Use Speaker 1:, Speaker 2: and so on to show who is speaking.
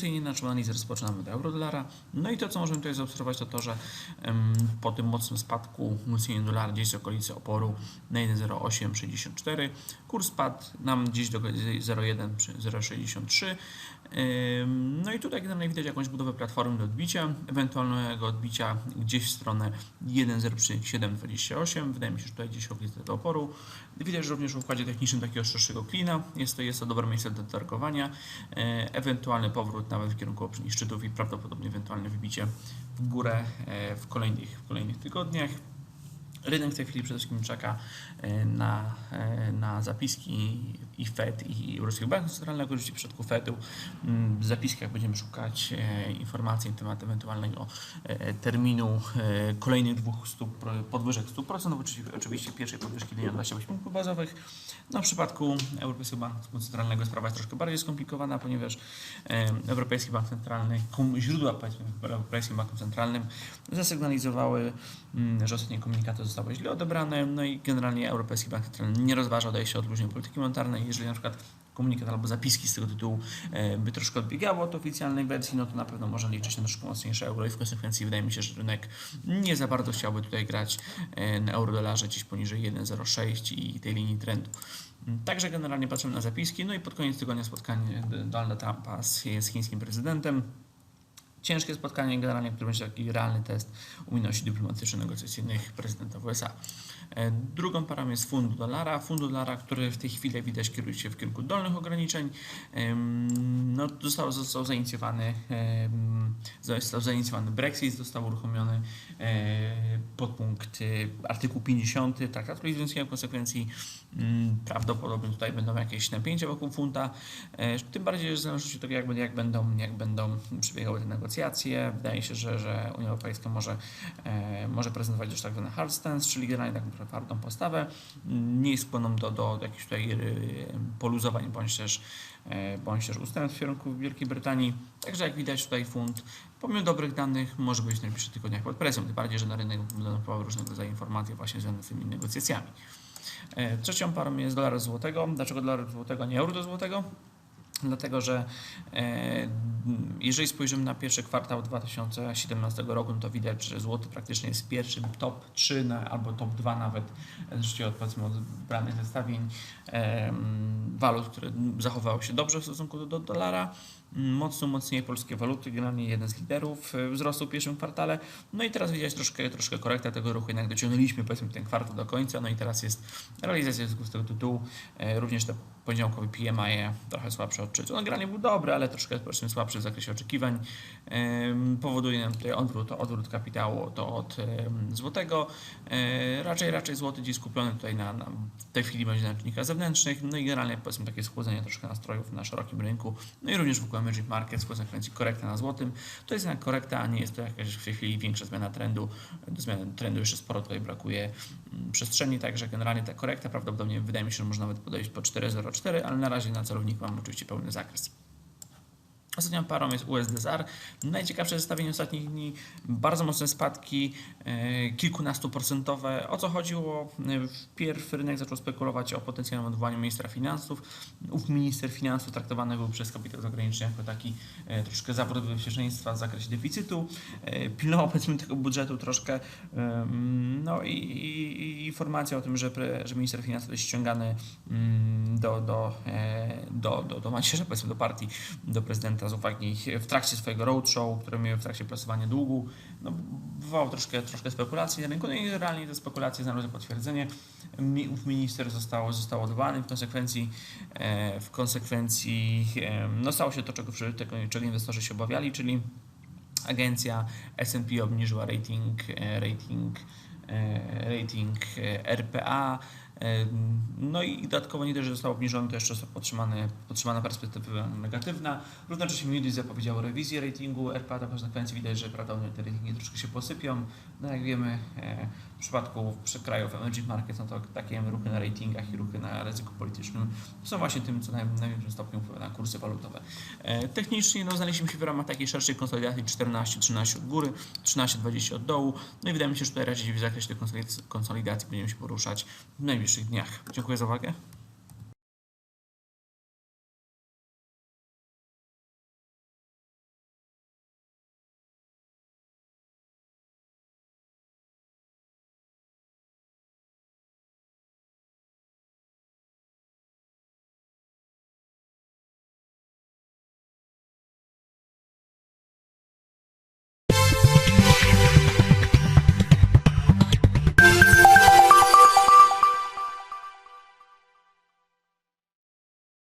Speaker 1: Tradycyjnie naszą analizę rozpoczynamy od euro-dolara. No i to, co możemy tutaj zaobserwować, to to, że po tym mocnym spadku umocnienia dolara gdzieś z okolicy oporu na 1,0864 kurs spadł nam gdzieś do 0,1 przy 0,63. Ym, No i tutaj generalnie widać jakąś budowę platformy do odbicia, ewentualnego odbicia gdzieś w stronę 1,0728. Wydaje mi się, że tutaj gdzieś okolice tego oporu. Widać również w układzie technicznym takiego szerszego klina. Jest to, jest to dobre miejsce do targowania. E, Ewentualny powrót nawet w kierunku poprzednich szczytów i prawdopodobnie ewentualne wybicie w górę e, w kolejnych, w kolejnych tygodniach. Rynek w tej chwili przede wszystkim czeka e, na, e, na zapiski i Fed i Europejskiego Banku Centralnego. Oczywiście w przypadku Fedu mm, w zapiskach będziemy szukać e, informacji na temat ewentualnego terminu kolejnych dwóch stóp, podwyżek stóp procentowych, oczywiście, oczywiście pierwszej podwyżki dnia 28 punktów bazowych. No, w przypadku Europejskiego Banku Centralnego sprawa jest troszkę bardziej skomplikowana, ponieważ Europejski Bank Centralny, źródła powiedzmy Europejskim Banku Centralnym zasygnalizowały, mm, że ostatnie komunikaty zostały źle odebrane, no i generalnie Europejski Bank Centralny nie rozważa odejścia od luźnej polityki monetarnej. Jeżeli na przykład komunikat albo zapiski z tego tytułu e, by troszkę odbiegało od oficjalnej wersji, no to na pewno można liczyć na troszkę mocniejsze euro i w konsekwencji wydaje mi się, że rynek nie za bardzo chciałby tutaj grać e, na euro-dolarze gdzieś poniżej 1,06 i tej linii trendu. Także generalnie patrzymy na zapiski, no i pod koniec tygodnia spotkanie Donalda Trumpa z, z chińskim prezydentem. Ciężkie spotkanie generalnie, które będzie taki realny test umiejętności dyplomatyczno-negocjacyjnych prezydenta USA. E, Drugą parą jest fund dolara. Fund dolara, który w tej chwili widać kieruje się w kierunku dolnych ograniczeń. No, został, został zainicjowany, został zainicjowany Brexit, został uruchomiony e, podpunkt e, artykuł 50 traktatu lizbońskiego. W konsekwencji mm, prawdopodobnie tutaj będą jakieś napięcia wokół funta. Tym bardziej, że w zależności od tego, jak, jak, będą, jak będą przebiegały te negocjacje, wydaje się, że, że Unia Europejska może, może prezentować też tak zwany hard stance, czyli generalnie taką twardą postawę. Nie jest skłonną do, do jakichś tutaj e, poluzowań bądź też, e, bądź też ustępstw w kierunku Wielkiej Brytanii. Także jak widać tutaj funt, pomimo dobrych danych, może być w najbliższych tygodniach pod presją, tym bardziej, że na rynek będą wpływały różnego rodzaju informacje właśnie związane z tymi negocjacjami. E, Trzecią parą jest dolar do złotego. Dlaczego dolar do złotego, nie euro do złotego? Dlatego, że e, jeżeli spojrzymy na pierwszy kwartał 2017 roku, to widać, że złoty praktycznie jest pierwszym top 3 na, albo top 2 nawet, zresztą od, powiedzmy od wybranych zestawień walut, które zachowały się dobrze w stosunku do, do dolara. Mocno mocniej polskie waluty, generalnie jeden z liderów e, wzrostu w pierwszym kwartale. No i teraz widać troszkę, troszkę korekta tego ruchu, jednak dociągnęliśmy powiedzmy ten kwartał do końca, no i teraz jest realizacja z tego tytułu. E, Również te poniedziałkowy PMI trochę słabszy odczyt. On generalnie był dobry, ale troszkę powiedzmy słabszy w zakresie oczekiwań. Powoduje nam tutaj odwrót, odwrót kapitału to od złotego. E, Raczej, raczej złoty gdzieś skupiony tutaj na, na w tej chwili będzie na czynnikach zewnętrznych, no i generalnie powiedzmy takie schłodzenie troszkę nastrojów na szerokim rynku, no i również wokół emerging market w konsekwencji korekta na złotym. To jest jednak korekta, a nie jest to jakaś w tej chwili większa zmiana trendu. Do zmiany trendu jeszcze sporo tutaj brakuje mm, przestrzeni, także generalnie ta korekta prawdopodobnie wydaje mi się, że można nawet podejść po 4,04, ale na razie na celowniku mam oczywiście pełny zakres. Ostatnią parą jest USD ZAR. Najciekawsze zestawienie ostatnich dni, bardzo mocne spadki, e, kilkunastoprocentowe. O co chodziło? E, Wpierw rynek zaczął spekulować o potencjalnym odwołaniu ministra finansów. Ów minister finansów traktowany był przez kapitał zagraniczny jako taki e, troszkę zawód bezpieczeństwa w zakresie deficytu. Pilnował powiedzmy tego budżetu troszkę. No i, i, i informacja o tym, że, że minister finansów jest ściągany mm, do, do, do, do, do powiedzmy do partii, do prezydenta z uwagi w trakcie swojego roadshow, które miały w trakcie plasowania długu, no, wywołał troszkę, troszkę spekulacji na rynku, no i realnie te spekulacje znalazły potwierdzenie. Minister został, został odwołany, w konsekwencji, e, w konsekwencji no, stało się to, czego, czego inwestorzy się obawiali, czyli agencja S&P obniżyła rating, e, rating, e, rating RPA. No i dodatkowo nie dość, że został obniżony, to jeszcze podtrzymane, podtrzymana perspektywa negatywna. Równocześnie Moody's zapowiedział rewizję ratingu RPA, w konsekwencji widać, że prawdopodobnie te ratingi troszkę się posypią. No jak wiemy, e, w przypadku krajów emerging market, no to takie ruchy na ratingach i ruchy na ryzyku politycznym są właśnie tym, co w największym stopniu wpływa na kursy walutowe. E, Technicznie no, znaleźliśmy się w ramach takiej szerszej konsolidacji 14-13 od góry, 13-20 od dołu. No i wydaje mi się, że tutaj raczej w zakresie tej konsolidacji będziemy się poruszać w najbliższych dniach. Dziękuję za uwagę.